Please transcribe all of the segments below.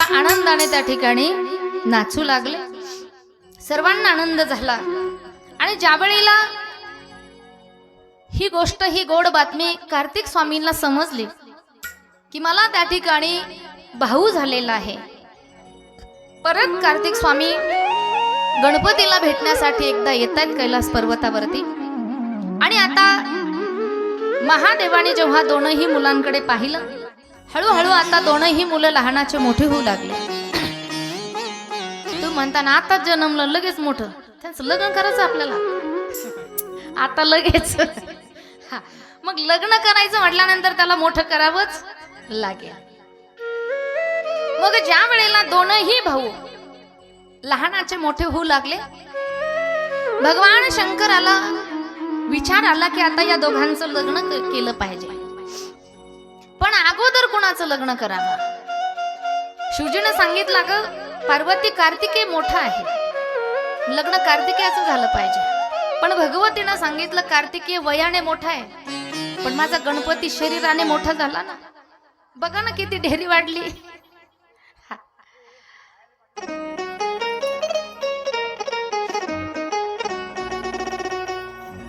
आनंदाने त्या ठिकाणी नाचू लागले. सर्वांना आनंद झाला. आणि ज्या वेळेला ही गोष्ट ही गोड बातमी कार्तिक स्वामींना समजली की मला त्या ठिकाणी भाऊ झालेला आहे. परत कार्तिक स्वामी गणपतीला भेटण्यासाठी एकदा येत आहेत कैलास पर्वतावरती. आणि आता महादेवाने जेव्हा दोनही मुलांकडे पाहिलं हळूहळू आता दोनही मुलं लहानाचे मोठे होऊ लागले. तू म्हणताना आता जन्मलं लगेच मोठं. त्यांचं लग्न करायचं आपल्याला. आता लगेच. हा. मग लग्न करायचं म्हटल्यानंतर त्याला मोठं करावंच लागेल. मग ज्या वेळेला दोनही भाऊ लहानाचे मोठे होऊ लागले भगवान शंकराला विचार आला की आता या दोघांचं लग्न केलं पाहिजे. कोणाचं लग्न करावं. शिवजीनं सांगितलं ग पार्वती कार्तिकेय मोठा आहे. लग्न कार्तिकेयाचं झालं पाहिजे. पण भगवतीनं सांगितलं कार्तिकेय वयाने मोठा आहे. पण माझा गणपती शरीराने मोठा झाला ना. बघा ना किती ढेरी वाढली.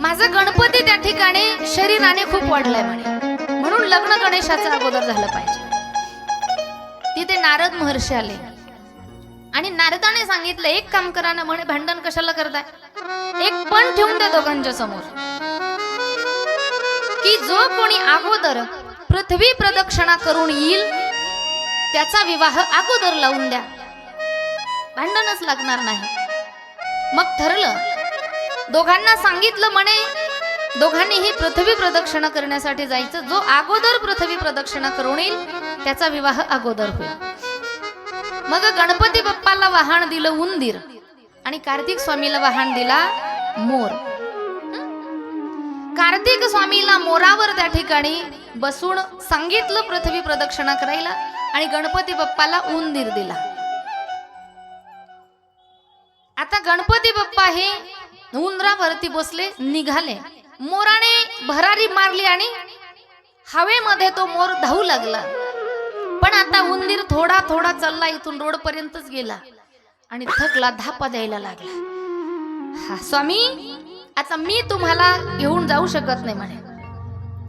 माझा गणपती त्या ठिकाणी शरीराने खूप वाढलाय म्हणे. म्हणून लग्न गणेशाचं अगोदर झालं पाहिजे. तिथे नारद महर्षी आले. आणि नारदाने सांगितलं एक काम करा ना म्हणे भांडण कशाला करताय? एक पण ठेवून द्या दोघांच्या समोर. की जो कोणी अगोदर पृथ्वी प्रदक्षिणा करून येईल त्याचा विवाह अगोदर लावून द्या. भांडणच लागणार नाही. मग ठरलं. दोघांना सांगितलं म्हणे दोघांनीही पृथ्वी प्रदक्षिणा करण्यासाठी जायचं. जो अगोदर पृथ्वी प्रदक्षिणा करून येईल त्याचा विवाह अगोदर होईल. मग गणपती बाप्पाला वाहन दिलं उंदीर आणि कार्तिक स्वामीला वाहन दिला मोर. कार्तिक स्वामीला मोरावर त्या ठिकाणी बसून सांगितलं पृथ्वी प्रदक्षिणा करायला आणि गणपती बाप्पाला उंदीर दिला. आता गणपती बाप्पा हे उंदरावरती बसले निघाले. मोराने भरारी मारली आणि हवेमध्ये तो मोर धावू लागला. पण आता उंदीर थोडा थोडा चालला इथून रोड पर्यंतच गेला आणि थकला धापा द्यायला लागला. हा स्वामी आता मी तुम्हाला घेऊन जाऊ शकत नाही म्हणे.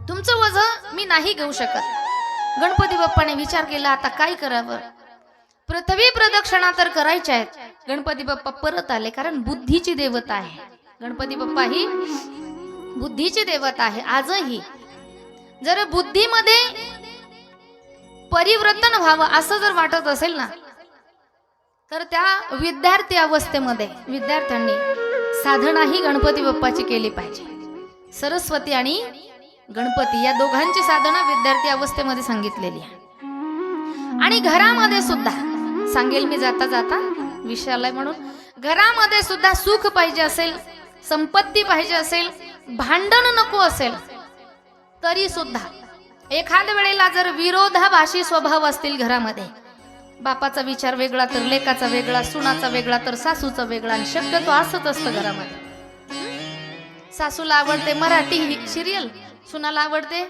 तुमचं वजन मी नाही घेऊ शकत. गणपती बाप्पाने विचार केला आता काय करावं? पृथ्वी प्रदक्षिणा तर करायच्या आहेत. गणपती बाप्पा परत आले कारण बुद्धीची देवता आहे. गणपती बाप्पा ही बुद्धीची देवता आहे आजही. जर बुद्धीमध्ये परिवर्तन व्हावं असं जर वाटत असेल ना तर त्या विद्यार्थी अवस्थेमध्ये विद्यार्थ्यांनी साधना ही गणपती बाप्पाची केली पाहिजे. सरस्वती आणि गणपती या दोघांची साधना विद्यार्थी अवस्थेमध्ये सांगितलेली आहे. आणि घरामध्ये सुद्धा सांगेल मी जाता जाता विषयालय म्हणून घरामध्ये सुद्धा सुख पाहिजे असेल संपत्ती पाहिजे असेल भांडण नको असेल तरी सुद्धा एखाद्या वेळेला जर विरोधाभाषी स्वभाव असतील घरामध्ये बापाचा विचार वेगळा तर लेकाचा वेगळा सुनाचा वेगळा तर सासूचा वेगळा आणि शक्यतो असत असतं घरामध्ये. सासूला आवडते मराठी सिरियल सुनाला आवडते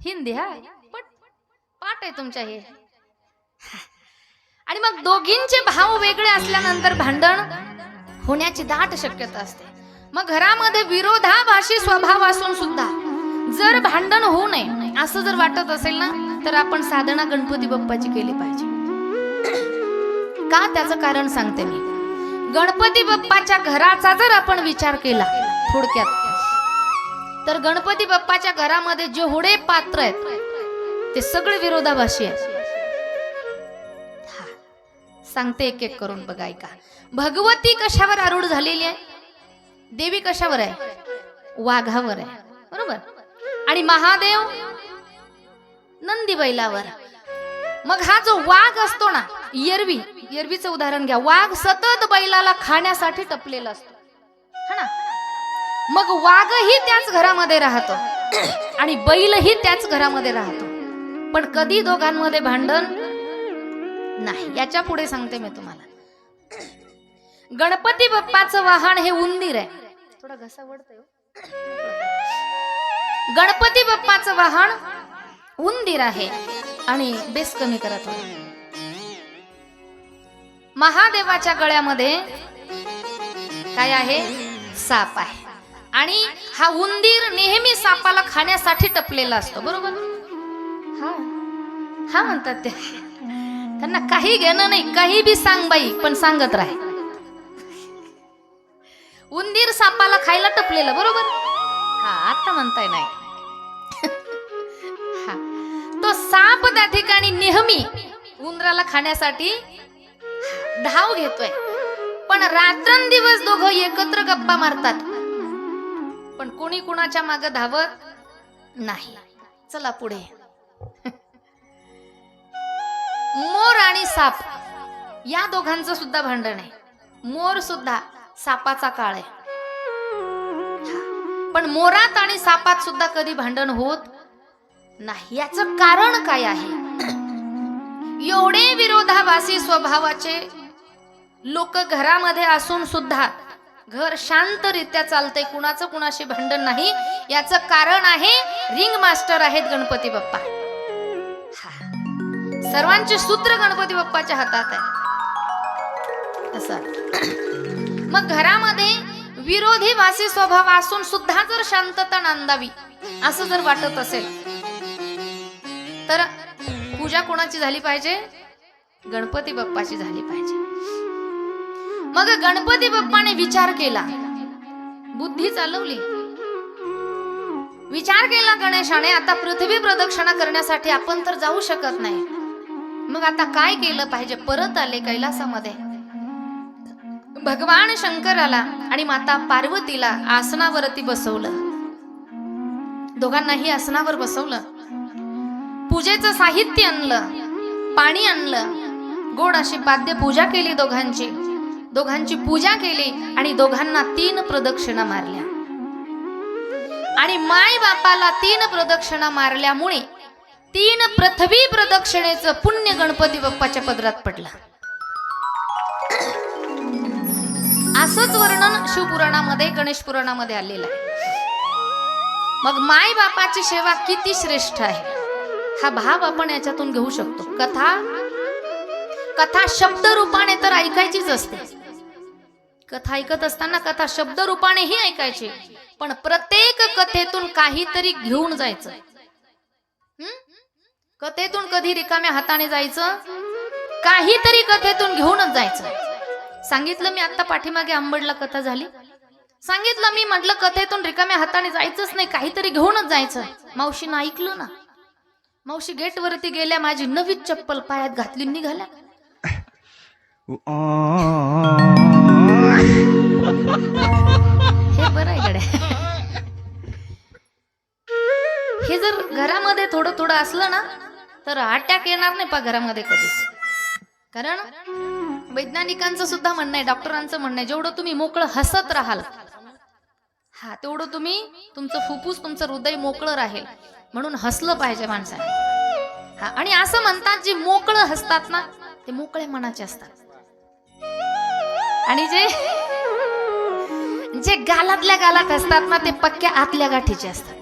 हिंदी हा? पाठ आहे तुमच्या हे. आणि मग दोघींचे भाव वेगळे असल्यानंतर भांडण होण्याची दाट शक्यता असते. मग घरामध्ये विरोधाभाषी स्वभाव असून सुद्धा जर भांडण होऊ नये असं जर वाटत असेल ना तर आपण साधना गणपती बाप्पाची केली पाहिजे. का त्याचं कारण सांगते मी? गणपती बाप्पाच्या घराचा जर आपण विचार केला थोडक्यात तर गणपती बाप्पाच्या घरामध्ये जेवढे पात्र आहेत ते सगळे विरोधाभाषी आहेत. सांगते एक एक करून बघा ऐका. भगवती कशावर आरूढ झालेली आहे? देवी कशावर आहे? वाघावर आहे. बरोबर? आणि महादेव नंदी बैलावर मग हा जो वाघ असतो ना येरवी येरवीचं उदाहरण घ्या. वाघ सतत बैलाला खाण्यासाठी टपलेला असतो. हा ना? मग वाघही त्याच घरामध्ये राहतो. आणि बैलही त्याच घरामध्ये राहतो. पण कधी दोघांमध्ये भांडण? नाही. याच्यापुढे सांगते मी तुम्हाला. गणपती बाप्पाचं वाहन हे उंदीर आहे. थोडा घसा वडतोय हो. गणपती बाप्पाचं वाहन उंदीर आहे. आणि बेस कमी करत महादेवाच्या गळ्यामध्ये काय आहे? साप आहे. आणि हा उंदीर नेहमी सापाला खाण्यासाठी टपलेला असतो. बरोबर? हा. हा म्हणतात ते. त्यांना काही घेणं नाही काही बी सांग बाई पण सांगत राही. उंदीर खायला टपलेलं बरोबर? हा आता म्हणताय नाही. हा. तो साप त्या ठिकाणी नेहमी उंदराला खाण्यासाठी धाव घेतोय. पण रात्रंदिवस दोघं एकत्र गप्पा मारतात. पण कोणी कुणाच्या माग धावत नाही. चला पुढे. मोर आणि साप या दोघांचं सुद्धा भांडण आहे. मोर सुद्धा सापाचा काळ आहे. पण मोरात आणि सापात सुद्धा कधी भांडण होत नाही. याचं कारण काय आहे? एवढे विरोधाभासी स्वभावाचे लोक घरामध्ये असून सुद्धा घर शांतरित्या चालतंय कुणाचं कुणाशी भांडण नाही. याचं कारण आहे रिंग मास्टर आहेत गणपती बाप्पा. सर्वांचे सूत्र गणपती बाप्पाच्या हातात आहे. असं. मग घरामध्ये विरोधी वासी स्वभाव असून सुद्धा जर शांतता नांदावी असं जर वाटत असेल तर पूजा कोणाची झाली पाहिजे? गणपती बाप्पाची झाली पाहिजे. मग गणपती बाप्पाने विचार केला. बुद्धी चालवली. विचार केला गणेशाने आता पृथ्वी प्रदक्षिणा करण्यासाठी आपण तर जाऊ शकत नाही. मग आता काय केलं पाहिजे? परत आले कैलासामध्ये. भगवान शंकराला आणि माता पार्वतीला आसनावरती बसवलं. दोघांनाही आसनावर बसवलं. पूजेचं साहित्य आणलं पाणी आणलं. गोड अशी पाद्य पूजा केली दोघांची. दोघांची पूजा केली आणि दोघांना तीन प्रदक्षिणा मारल्या. आणि माय बापाला तीन प्रदक्षिणा मारल्यामुळे तीन पृथ्वी प्रदक्षिणेचं पुण्य गणपती बाप्पाच्या पदरात पडलं. असंच वर्णन शिवपुराणामध्ये गणेश पुराणामध्ये आलेलं आहे. मग माय बापाची सेवा किती श्रेष्ठ आहे? हा भाव आपण याच्यातून घेऊ शकतो. कथा कथा शब्द रूपाने तर ऐकायचीच असते. कथा ऐकत असताना कथा शब्द रूपानेही ऐकायची पण प्रत्येक कथेतून काहीतरी घेऊन जायचं. कथेतून कधी रिकाम्या हाताने जायचं? काहीतरी कथेतून घेऊनच जायचं. सांगितलं मी आता पाठीमागे आंबडला कथा झाली. सांगितलं मी म्हटलं कथेतून रिकाम्या हाताने जायचंच नाही काहीतरी घेऊनच जायचं. मावशीनं ऐकलं ना. मावशी गेट वरती गेल्या माझी नवीच चप्पल पायात घातली निघाल्या. हे बरं आहे गड्या. हे जर घरामध्ये थोडं थोडं असलं ना तर अटॅक येणार नाही पा घरामध्ये कधीच. कारण वैज्ञानिकांचं सुद्धा म्हणणं आहे डॉक्टरांचं म्हणणं आहे जेवढं तुम्ही मोकळं हसत राहाल हा तेवढं तुम्ही तुमचं फुफ्फुस तुमचं हृदय मोकळं राहील. म्हणून हसलं पाहिजे माणसाने. हा आणि असं म्हणतात जे मोकळं हसतात ना ते मोकळे मनाचे असतात. आणि जे जे गालातल्या गालात असतात ना ते पक्क्या आतल्या गाठीचे असतात.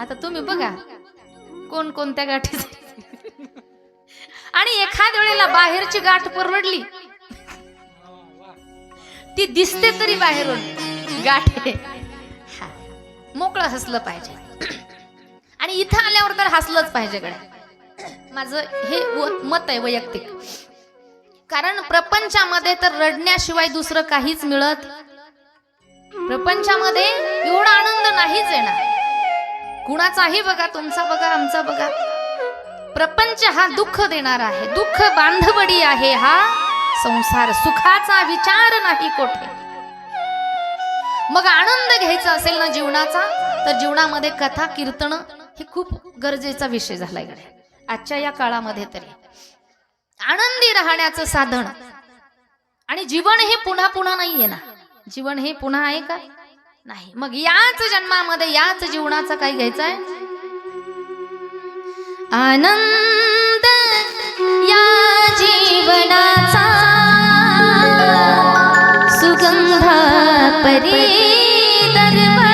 आता तुम्ही बघा कोण कोणत्या गाठीचे आणि एखाद वेळेला बाहेरची गाठ परवडली. ती दिसते तरी बाहेरून. गाठ आहे. मोकळं हसलं पाहिजे. आणि इथं आल्यावर तर हसलंच पाहिजे गड्या. माझं हे मत आहे वैयक्तिक. कारण प्रपंचामध्ये तर रडण्याशिवाय दुसरं काहीच मिळत प्रपंचामध्ये एवढा आनंद नाहीच येणार. कुणाचाही बघा तुमचा बघा आमचा बघा. प्रपंच हा दुःख देणार आहे. दुःख बांधवडी आहे हा. संसार सुखाचा विचार नाही कोठे. मग आनंद घ्यायचा असेल ना जीवनाचा तर जीवनामध्ये कथा कीर्तन हे खूप गरजेचा विषय झालाय गड्या. आजच्या या काळामध्ये तरी. आनंदी राहण्याचं साधन. आणि जीवन हे पुन्हा पुन्हा नाहीये ना. जीवन हे पुन्हा आहे का? नाही. मग याच जन्मामध्ये याच जीवनाचा काय घ्यायचा आहे? आनंद या जीवनाचा सुगंधा परी दरवळावा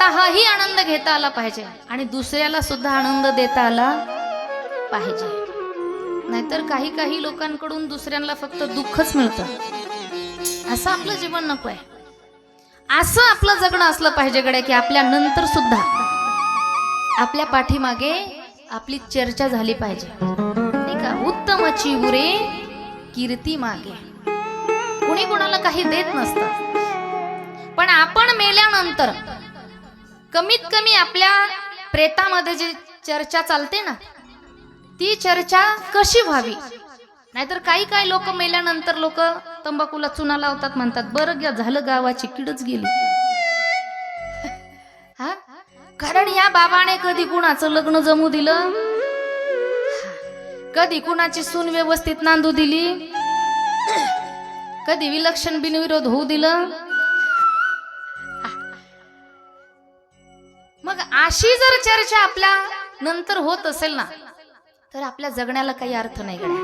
स्वतःही आनंद घेता आला पाहिजे आणि दुसऱ्याला सुद्धा आनंद देता आला पाहिजे. नाहीतर काही काही लोकांकडून दुसऱ्यांना फक्त दुःखच मिळतं. असं आपलं जीवन नको आहे. असं आपलं जगणं असलं पाहिजे गड्या की आपल्या नंतर सुद्धा आपल्या पाठीमागे आपली चर्चा झाली पाहिजे. नाही का? उत्तमची उरे कीर्ती मागे. कुणी कुणाला काही देत नसतं. पण आपण मेल्यानंतर कमीत कमी आपल्या प्रेतामध्ये जी चर्चा चालते ना ती चर्चा कशी व्हावी? नाहीतर काही काही लोक मेल्यानंतर लोक तंबाखूला चुना लावतात म्हणतात बरं ग झालं गावाची किडच गेली. हा? कारण या बाबाने कधी कुणाचं लग्न जमू दिलं? कधी कुणाची सून व्यवस्थित नांदू दिली? कधी विलक्षण बिनविरोध होऊ दिलं? मग अशी जर चर्चा आपल्या नंतर होत असेल ना तर आपल्या जगण्याला काही अर्थ नाही गड्या.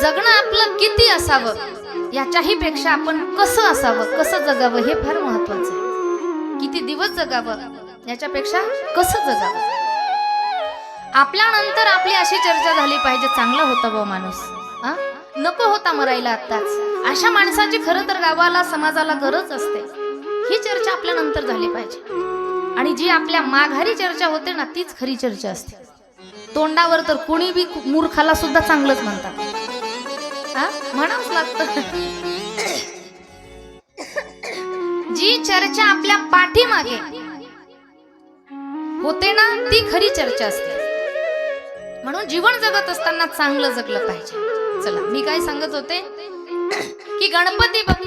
जगणं आपलं किती असावं याच्याही पेक्षा आपण कसं असावं कसं जगावं हे फार महत्वाचं आहे. किती दिवस जगावं याच्यापेक्षा कसं जगावं? आपल्यानंतर आपली अशी चर्चा झाली पाहिजे चांगला होता बा माणूस. नको होता मरायला आत्ताच. अशा माणसाची खरं तर गावाला समाजाला गरज असते. ही चर्चा आपल्या नंतर झाली पाहिजे. आणि जी आपल्या माघारी चर्चा होते ना तीच खरी चर्चा असते. तोंडावर तर कुणी बी मूर्खाला सुद्धा चांगलंच म्हणतात. हा? म्हणावंच लागतं. जी चर्चा आपल्या पाठीमागे होते ना ती खरी चर्चा असते. म्हणून जीवन जगत असताना चांगलं जगलं पाहिजे. चला मी काय सांगत होते? की गणपती बाप्पा